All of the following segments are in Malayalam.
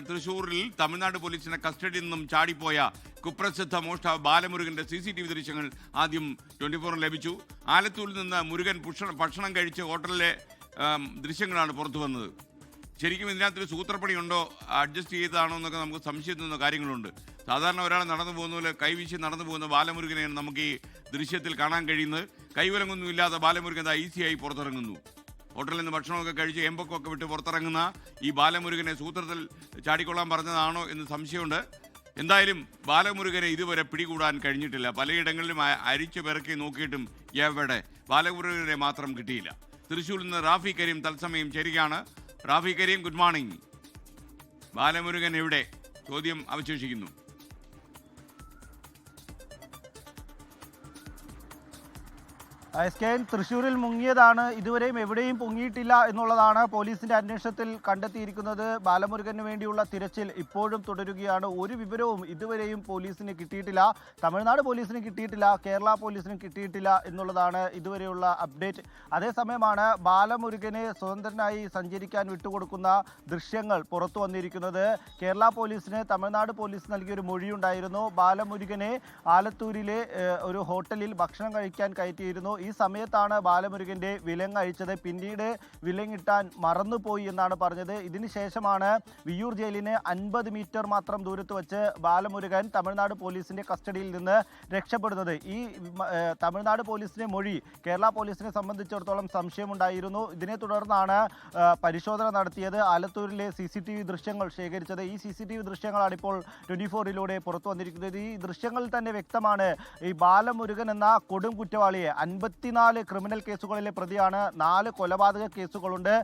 തൃശൂരിൽ തമിഴ്നാട് പോലീസിന്റെ കസ്റ്റഡിയിൽ നിന്നും ചാടിപ്പോയ കുപ്രസിദ്ധ മോഷ്ടാവ് ബാലമുരുകന്റെ സി സി ടി വി ദൃശ്യങ്ങൾ ആദ്യം ട്വന്റി ഫോറിൽ ലഭിച്ചു. ആലത്തൂരിൽ നിന്ന് മുരുകൻ ഭക്ഷണം ഭക്ഷണം കഴിച്ച് ഹോട്ടലിലെ ദൃശ്യങ്ങളാണ് പുറത്തു വന്നത്. ശരിക്കും ഇതിനകത്തൊരു സൂത്രപ്പണി ഉണ്ടോ അഡ്ജസ്റ്റ് ചെയ്തതാണോ എന്നൊക്കെ നമുക്ക് സംശയം തോന്നുന്ന കാര്യങ്ങളുണ്ട്. സാധാരണ ഒരാൾ നടന്നു പോകുന്ന പോലെ കൈവീശി നടന്നു പോകുന്ന ബാലമുരുകനെയാണ് നമുക്ക് ഈ ദൃശ്യത്തിൽ കാണാൻ കഴിയുന്നത്. കൈവലങ്ങൊന്നും ഇല്ലാതെ ബാലമുരുകൻ ഈസിയായി പുറത്തിറങ്ങുന്നു. ഹോട്ടലിൽ നിന്ന് ഭക്ഷണമൊക്കെ കഴിച്ച് എമ്പക്കൊക്കെ വിട്ട് പുറത്തിറങ്ങുന്ന ഈ ബാലമുരുകനെ സൂത്രത്തിൽ ചാടിക്കൊള്ളാൻ പറഞ്ഞതാണോ എന്ന് സംശയമുണ്ട്. എന്തായാലും ബാലമുരുകനെ ഇതുവരെ പിടികൂടാൻ കഴിഞ്ഞിട്ടില്ല. പലയിടങ്ങളിലും അരിച്ചു പിറക്കി നോക്കിയിട്ടും എവിടെ ബാലമുരുകനെ മാത്രം കിട്ടിയില്ല. തൃശ്ശൂരിൽ നിന്ന് റാഫി കരീം തത്സമയം ചേരുകയാണ്. റാഫി കരീം ഗുഡ് മോർണിംഗ് ബാലമുരുകൻ എവിടെ? ചോദ്യം അവശേഷിക്കുന്നു. എസ് കെ എൻ തൃശ്ശൂരിൽ മുങ്ങിയതാണ്. ഇതുവരെയും എവിടെയും പൊങ്ങിയിട്ടില്ല എന്നുള്ളതാണ് പോലീസിന്റെ അന്വേഷണത്തിൽ കണ്ടെത്തിയിരിക്കുന്നത്. ബാലമുരുകന് വേണ്ടിയുള്ള തിരച്ചിൽ ഇപ്പോഴും തുടരുകയാണ്. ഒരു വിവരവും ഇതുവരെയും പോലീസിന് കിട്ടിയിട്ടില്ല. തമിഴ്നാട് പോലീസിന് കിട്ടിയിട്ടില്ല. കേരള പോലീസിനും കിട്ടിയിട്ടില്ല എന്നുള്ളതാണ് ഇതുവരെയുള്ള അപ്ഡേറ്റ്. അതേസമയമാണ് ബാലമുരുകനെ സ്വതന്ത്രനായി സഞ്ചരിക്കാൻ വിട്ടുകൊടുക്കുന്ന ദൃശ്യങ്ങൾ പുറത്തു വന്നിരിക്കുന്നത്. കേരള പോലീസിന് തമിഴ്നാട് പോലീസ് നൽകിയൊരു മൊഴിയുണ്ടായിരുന്നു. ബാലമുരുകനെ ആലത്തൂരിലെ ഒരു ഹോട്ടലിൽ ഭക്ഷണം കഴിക്കാൻ കയറ്റിയിരുന്നു. ഈ സമയത്താണ് ബാലമുരുകന്റെ വിലങ് അഴിച്ചത്. പിന്നീട് വിലങ്ങിട്ടാൻ മറന്നുപോയി എന്നാണ് പറഞ്ഞത്. ഇതിന് ശേഷമാണ് വിയ്യൂർ ജയിലിന് അൻപത് മീറ്റർ മാത്രം ദൂരത്ത് വെച്ച് ബാലമുരുകൻ തമിഴ്നാട് പോലീസിന്റെ കസ്റ്റഡിയിൽ നിന്ന് രക്ഷപ്പെടുന്നത്. ഈ തമിഴ്നാട് പോലീസിന്റെ മൊഴി കേരള പോലീസിനെ സംബന്ധിച്ചിടത്തോളം സംശയമുണ്ടായിരുന്നു. ഇതിനെ തുടർന്നാണ് പരിശോധന നടത്തിയത്. ആലത്തൂരിലെ സി സി ടി വി ദൃശ്യങ്ങൾ ശേഖരിച്ചത്. ഈ സി സി ടി വി ദൃശ്യങ്ങളാണ് ഇപ്പോൾ ട്വന്റി ഫോറിലൂടെ പുറത്തു വന്നിരിക്കുന്നത്. ഈ ദൃശ്യങ്ങളിൽ തന്നെ വ്യക്തമാണ് ഈ ബാലമുരുകൻ എന്ന കൊടും കുറ്റവാളിയെ അൻപത്തിനാല് ക്രിമിനൽ കേസുകളിലെ പ്രതിയാണ്. നാല് കൊലപാതക കേസുകളുണ്ട്.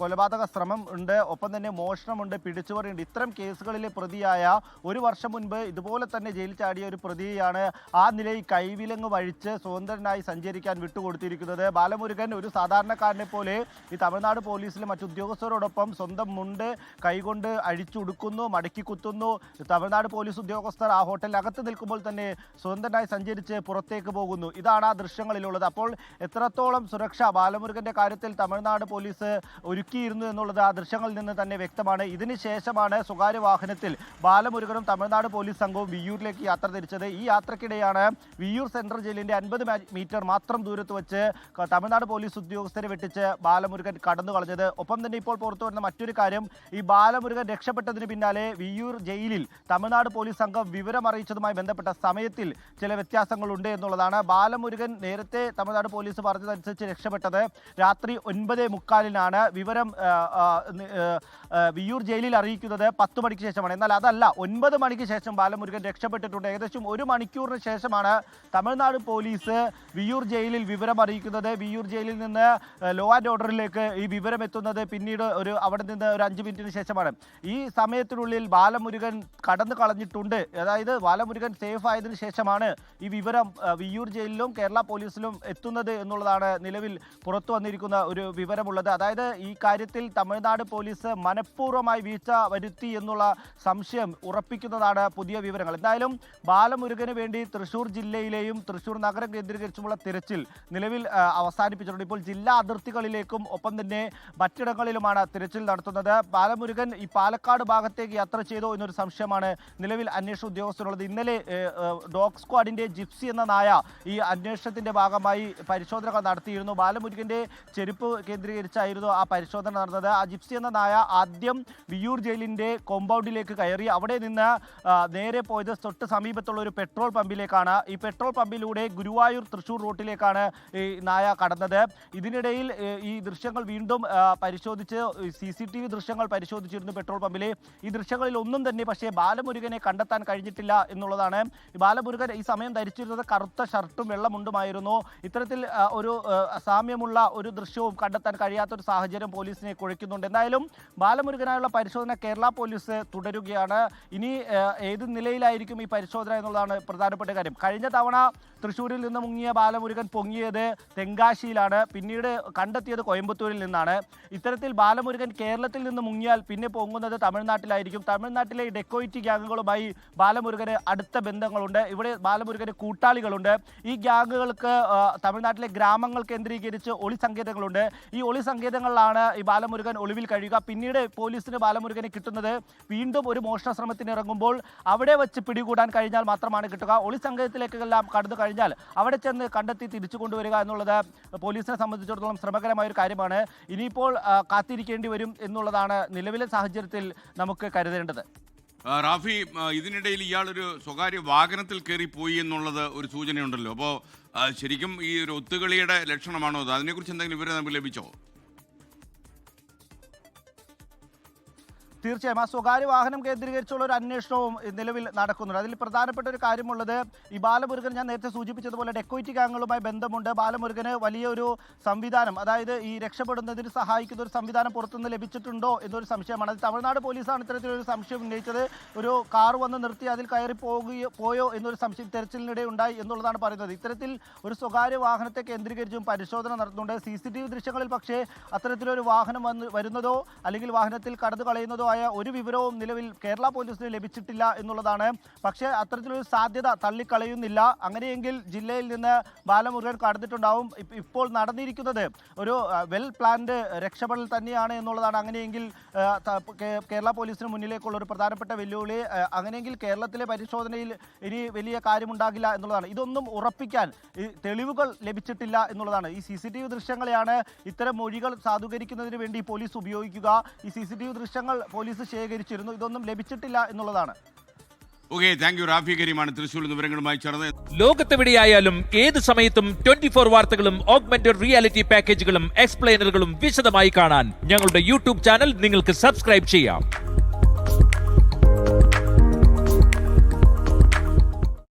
കൊലപാതക ശ്രമം ഉണ്ട്. ഒപ്പം തന്നെ മോഷണമുണ്ട് പിടിച്ചുപറിയുണ്ട്. ഇത്തരം കേസുകളിലെ പ്രതിയായ ഒരു വർഷം മുൻപ് ഇതുപോലെ തന്നെ ജയിലിൽ ചാടിയ ഒരു പ്രതിയാണ് ആ നിലയിൽ കൈവിലങ്ങ് വഴിച്ച് സ്വതന്ത്രനായി സഞ്ചരിക്കാൻ വിട്ടുകൊടുത്തിരിക്കുന്നത്. ബാലമുരുകൻ ഒരു സാധാരണക്കാരനെ പോലെ ഈ തമിഴ്നാട് പോലീസിലെ മറ്റു ഉദ്യോഗസ്ഥരോടൊപ്പം സ്വന്തം മുണ്ട് കൈകൊണ്ട് അഴിച്ചുടുക്കുന്നു മടക്കി കുത്തുന്നു. തമിഴ്നാട് പോലീസ് ഉദ്യോഗസ്ഥർ ആ ഹോട്ടലിനകത്ത് നിൽക്കുമ്പോൾ തന്നെ സ്വതന്ത്രനായി സഞ്ചരിച്ച് പുറത്തേക്ക് പോകുന്നു. ഇതാണ് ആ ദൃശ്യങ്ങളിലുള്ളത്. അപ്പോൾ എത്രത്തോളം സുരക്ഷ ബാലമുരുകന്റെ കാര്യത്തിൽ തമിഴ്നാട് പോലീസ് ഒരുക്കിയിരുന്നു എന്നുള്ളത് ആ ദൃശ്യങ്ങളിൽ നിന്ന് തന്നെ വ്യക്തമാണ്. ഇതിനുശേഷമാണ് സ്വകാര്യ വാഹനത്തിൽ ബാലമുരുകനും തമിഴ്നാട് പോലീസ് സംഘവും വിയ്യൂരിലേക്ക് യാത്ര തിരിച്ചത്. ഈ യാത്രക്കിടെയാണ് വിയ്യൂർ സെൻട്രൽ ജയിലിന്റെ അൻപത് മീറ്റർ മാത്രം ദൂരത്ത് വെച്ച് തമിഴ്നാട് പോലീസ് ഉദ്യോഗസ്ഥരെ വെട്ടിച്ച് ബാലമുരുകൻ കടന്നു കളഞ്ഞത്. ഒപ്പം തന്നെ ഇപ്പോൾ പുറത്തു വരുന്ന മറ്റൊരു കാര്യം ഈ ബാലമുരുകൻ രക്ഷപ്പെട്ടതിന് പിന്നാലെ വിയ്യൂർ ജയിലിൽ തമിഴ്നാട് പോലീസ് സംഘം വിവരമറിയിച്ചതുമായി ബന്ധപ്പെട്ട സമയത്തിൽ ചില വ്യത്യാസങ്ങളുണ്ട് എന്നുള്ളതാണ്. ബാലമുരുകൻ നേരത്തെ തമിഴ്നാട് പോലീസ് പറഞ്ഞതനുസരിച്ച് രക്ഷപ്പെട്ടത് രാത്രി ഒൻപത് മുക്കാലിനാണ്. വിവരം വിയ്യൂർ ജയിലിൽ അറിയിക്കുന്നത് പത്ത് മണിക്ക് ശേഷമാണ്. എന്നാൽ അതല്ല ഒൻപത് മണിക്ക് ശേഷം ബാലമുരുകൻ രക്ഷപ്പെട്ടിട്ടുണ്ട്. ഏകദേശം ഒരു മണിക്കൂറിന് ശേഷമാണ് തമിഴ്നാട് പോലീസ് വിയൂർ ജയിലിൽ വിവരം അറിയിക്കുന്നത്. വിയൂർ ജയിലിൽ നിന്ന് ലോ ആൻഡ് ഓർഡറിലേക്ക് ഈ വിവരം എത്തുന്നത് പിന്നീട് ഒരു അവിടെ നിന്ന് ഒരു അഞ്ച് മിനിറ്റിന് ശേഷമാണ്. ഈ സമയത്തിനുള്ളിൽ ബാലമുരുകൻ കടന്നു കളഞ്ഞിട്ടുണ്ട്. അതായത് ബാലമുരുകൻ സേഫ് ആയതിനു ശേഷമാണ് ഈ വിവരം വിയൂർ ജയിലിലും കേരള പോലീസിലും എത്തുന്നത് എന്നുള്ളതാണ് നിലവിൽ പുറത്തു വന്നിരിക്കുന്ന ഒരു വിവരമുള്ളത്. അതായത് ഈ കാര്യത്തിൽ തമിഴ്നാട് പോലീസ് മനഃപൂർവമായി വീഴ്ച വരുത്തി എന്നുള്ള സംശയം ഉറപ്പിക്കുന്നതാണ് പുതിയ വിവരങ്ങൾ. എന്തായാലും ബാലമുരുകന് വേണ്ടി തൃശൂർ ജില്ലയിലെയും തൃശൂർ നഗരം കേന്ദ്രീകരിച്ചുമുള്ള തിരച്ചിൽ നിലവിൽ അവസാനിപ്പിച്ചിട്ടുണ്ട്. ഇപ്പോൾ ജില്ലാ അതിർത്തികളിലേക്കും ഒപ്പം തന്നെ മറ്റിടങ്ങളിലുമാണ് തിരച്ചിൽ നടത്തുന്നത്. ബാലമുരുകൻ ഈ പാലക്കാട് ഭാഗത്തേക്ക് യാത്ര ചെയ്തോ എന്നൊരു സംശയമാണ് നിലവിൽ അന്വേഷണ ഉദ്യോഗസ്ഥരുള്ളത്. ഇന്നലെ ഡോഗ് സ്ക്വാഡിന്റെ ജിപ്സി എന്ന നായ ഈ അന്വേഷണത്തിന്റെ ഭാഗമായി പരിശോധനകൾ നടത്തിയിരുന്നു. ബാലമുരുകന്റെ ചെരുപ്പ് കേന്ദ്രീകരിച്ചായിരുന്നു ആ പരിശോധന നടന്നത്. ആ ജിപ്സി എന്ന നായ ആദ്യം വിയൂർ ജയിലിന്റെ കോമ്പൗണ്ടിലേക്ക് കയറി അവിടെ നിന്ന് നേരെ പോയത് തൊട്ട് സമീപത്തുള്ള ഒരു പെട്രോൾ പമ്പിലേക്കാണ്. ഈ പെട്രോൾ പമ്പിലൂടെ ഗുരുവായൂർ തൃശ്ശൂർ റൂട്ടിലേക്കാണ് ഈ നായ കടന്നത്. ഇതിനിടയിൽ ഈ ദൃശ്യങ്ങൾ വീണ്ടും പരിശോധിച്ച് സി സി ടി വി ദൃശ്യങ്ങൾ പരിശോധിച്ചിരുന്നു പെട്രോൾ പമ്പിലെ. ഈ ദൃശ്യങ്ങളിൽ ഒന്നും തന്നെ പക്ഷേ ബാലമുരുകനെ കണ്ടെത്താൻ കഴിഞ്ഞിട്ടില്ല എന്നുള്ളതാണ്. ബാലമുരുകൻ ഈ സമയം ധരിച്ചിരുന്നത് കറുത്ത ഷർട്ടും വെള്ളമുണ്ടുമായിരുന്നു. ഇത്തരത്തിൽ ഒരു സാമ്യമുള്ള ഒരു ദൃശ്യവും കണ്ടെത്താൻ കഴിയാത്തൊരു സാഹചര്യം പോലീസിനെ കുഴയ്ക്കുന്നുണ്ട് എന്തായാലും ബാലമുരുകനായുള്ള പരിശോധന കേരള പോലീസ് തുടരുകയാണ്. ഇനി ഏത് നിലയിലായിരിക്കും ഈ പരിശോധന എന്നുള്ളതാണ് പ്രധാനപ്പെട്ട കാര്യം. കഴിഞ്ഞ തവണ തൃശ്ശൂരിൽ നിന്ന് മുങ്ങിയ ബാലമുരുകൻ പൊങ്ങിയത് തെങ്കാശിയിലാണ്. പിന്നീട് കണ്ടെത്തിയത് കോയമ്പത്തൂരിൽ നിന്നാണ്. ഇത്തരത്തിൽ ബാലമുരുകൻ കേരളത്തിൽ നിന്ന് മുങ്ങിയാൽ പിന്നെ പൊങ്ങുന്നത് തമിഴ്നാട്ടിലായിരിക്കും. തമിഴ്നാട്ടിലെ ഡെക്കോയിറ്റി ഗ്യാങ്ങുകളുമായി ബാലമുരുകന് അടുത്ത ബന്ധങ്ങളുണ്ട്. ഇവിടെ ബാലമുരുകന് കൂട്ടാളികളുണ്ട്. ഈ ഗ്യാങ്ങുകൾക്ക് തമിഴ്നാട്ടിലെ ഗ്രാമങ്ങൾ കേന്ദ്രീകരിച്ച് ഒളി സങ്കേതങ്ങളുണ്ട്. ഈ ഒളി സങ്കേതങ്ങളിലാണ് ഈ ബാലമുരുകൻ ഒളിവിൽ കഴിയുക. പിന്നീട് പോലീസിന് ബാലമുരുകനെ കിട്ടുന്നത് വീണ്ടും ഒരു മോഷണ ശ്രമത്തിന് ഇറങ്ങുമ്പോൾ അവിടെ വെച്ച് പിടികൂടാൻ കഴിഞ്ഞാൽ മാത്രമാണ് കിട്ടുക. ഒളി സങ്കേതത്തിലേക്കെല്ലാം കടന്നു കഴിഞ്ഞാൽ അവിടെ ചെന്ന് കണ്ടെത്തി തിരിച്ചു കൊണ്ടുവരിക എന്നുള്ളത് പോലീസിനെ സംബന്ധിച്ചിടത്തോളം ശ്രമകരമായ ഒരു കാര്യമാണ്. ഇനിയിപ്പോൾ കാത്തിരിക്കേണ്ടി വരും എന്നുള്ളതാണ് നിലവിലെ സാഹചര്യത്തിൽ നമുക്ക് കരുതേണ്ടത്. റാഫി ഇതിനിടയിൽ ഇയാളൊരു സ്വകാര്യ വാഹനത്തിൽ കയറി പോയി എന്നുള്ളത് ഒരു സൂചനയുണ്ടല്ലോ. അപ്പോൾ ശരിക്കും ഈ ഒരു ഒത്തുകളിയുടെ ലക്ഷണമാണോ അത്? അതിനെക്കുറിച്ച് എന്തെങ്കിലും വിവരം നമുക്ക് ലഭിച്ചോ? തീർച്ചയായും ആ സ്വകാര്യ വാഹനം കേന്ദ്രീകരിച്ചുള്ള ഒരു അന്വേഷണവും നിലവിൽ നടക്കുന്നുണ്ട്. അതിൽ പ്രധാനപ്പെട്ട ഒരു കാര്യമുള്ളത് ഈ ബാലമുരുകൻ ഞാൻ നേരത്തെ സൂചിപ്പിച്ചതുപോലെ ഡെക്കോയിറ്റി ഗാങ്ങുകളുമായി ബന്ധമുണ്ട്. ബാലമുരുകന് വലിയൊരു സംവിധാനം അതായത് ഈ രക്ഷപ്പെടുന്നതിന് സഹായിക്കുന്ന ഒരു സംവിധാനം പുറത്തുനിന്ന് ലഭിച്ചിട്ടുണ്ടോ എന്നൊരു സംശയമാണ്. അത് തമിഴ്നാട് പോലീസാണ് ഇത്തരത്തിലൊരു സംശയം ഉന്നയിച്ചത്. ഒരു കാർ വന്ന് നിർത്തി അതിൽ കയറി പോകുകയോ പോയോ എന്നൊരു സംശയം തെരച്ചിലിനിടെ ഉണ്ടായി എന്നുള്ളതാണ് പറയുന്നത്. ഇത്തരത്തിൽ ഒരു സ്വകാര്യ വാഹനത്തെ കേന്ദ്രീകരിച്ചും പരിശോധന നടത്തുന്നുണ്ട്. സി സി ടി വി ദൃശ്യങ്ങളിൽ പക്ഷേ അത്തരത്തിലൊരു വാഹനം വന്ന് വരുന്നതോ അല്ലെങ്കിൽ വാഹനത്തിൽ കടന്നു കളയുന്നതോ ആയ ഒരു വിവരവും നിലവിൽ കേരള പോലീസിന് ലഭിച്ചിട്ടില്ല എന്നുള്ളതാണ്. പക്ഷേ അത്തരത്തിലൊരു സാധ്യത തള്ളിക്കളയുന്നില്ല. അങ്ങനെയെങ്കിൽ ജില്ലയിൽ നിന്ന് ബാലമുരുകൻ കടന്നിട്ടുണ്ടാവും. ഇപ്പ- ഇപ്പോൾ നടന്നിരിക്കുന്നത് ഒരു വെൽ പ്ലാൻഡ് രക്ഷപ്പെടൽ തന്നെയാണ് എന്നുള്ളതാണ്. അങ്ങനെയെങ്കിൽ കേരള പോലീസിന് മുന്നിലേക്കുള്ള ഒരു പ്രധാനപ്പെട്ട വെല്ലുവിളി അങ്ങനെയെങ്കിൽ കേരളത്തിലെ പരിശോധനയിൽ ഇനി വലിയ കാര്യമുണ്ടാകില്ല എന്നുള്ളതാണ്. ഇതൊന്നും ഉറപ്പിക്കാൻ തെളിവുകൾ ലഭിച്ചിട്ടില്ല എന്നുള്ളതാണ്. ഈ സി സി ടി വി ദൃശ്യങ്ങളെയാണ് ഇത്തരം മൊഴികൾ സാധൂകരിക്കുന്നതിന് വേണ്ടി പോലീസ് ഉപയോഗിക്കുക. ഈ സി സി ടി വി ദൃശ്യങ്ങൾ പോലീസ് ശേഖരിച്ചിരുന്നു. ഇതൊന്നും ലഭിച്ചിട്ടില്ല എന്നുള്ളതാണ്. ഓക്കെ താങ്ക് യു റാഫി കരീമാണ്. തൃശ്ശൂർ വിവരങ്ങളുമായി ചേർന്ന് ലോകത്തെവിടെയായാലും ഏത് സമയത്തും ട്വന്റി ഫോർ വാർത്തകളും ഓഗ്മെന്റഡ് റിയാലിറ്റി പാക്കേജുകളും എക്സ്പ്ലെയിനറുകളും വിശദമായി കാണാൻ ഞങ്ങളുടെ യൂട്യൂബ് ചാനൽ നിങ്ങൾക്ക് സബ്സ്ക്രൈബ് ചെയ്യാം.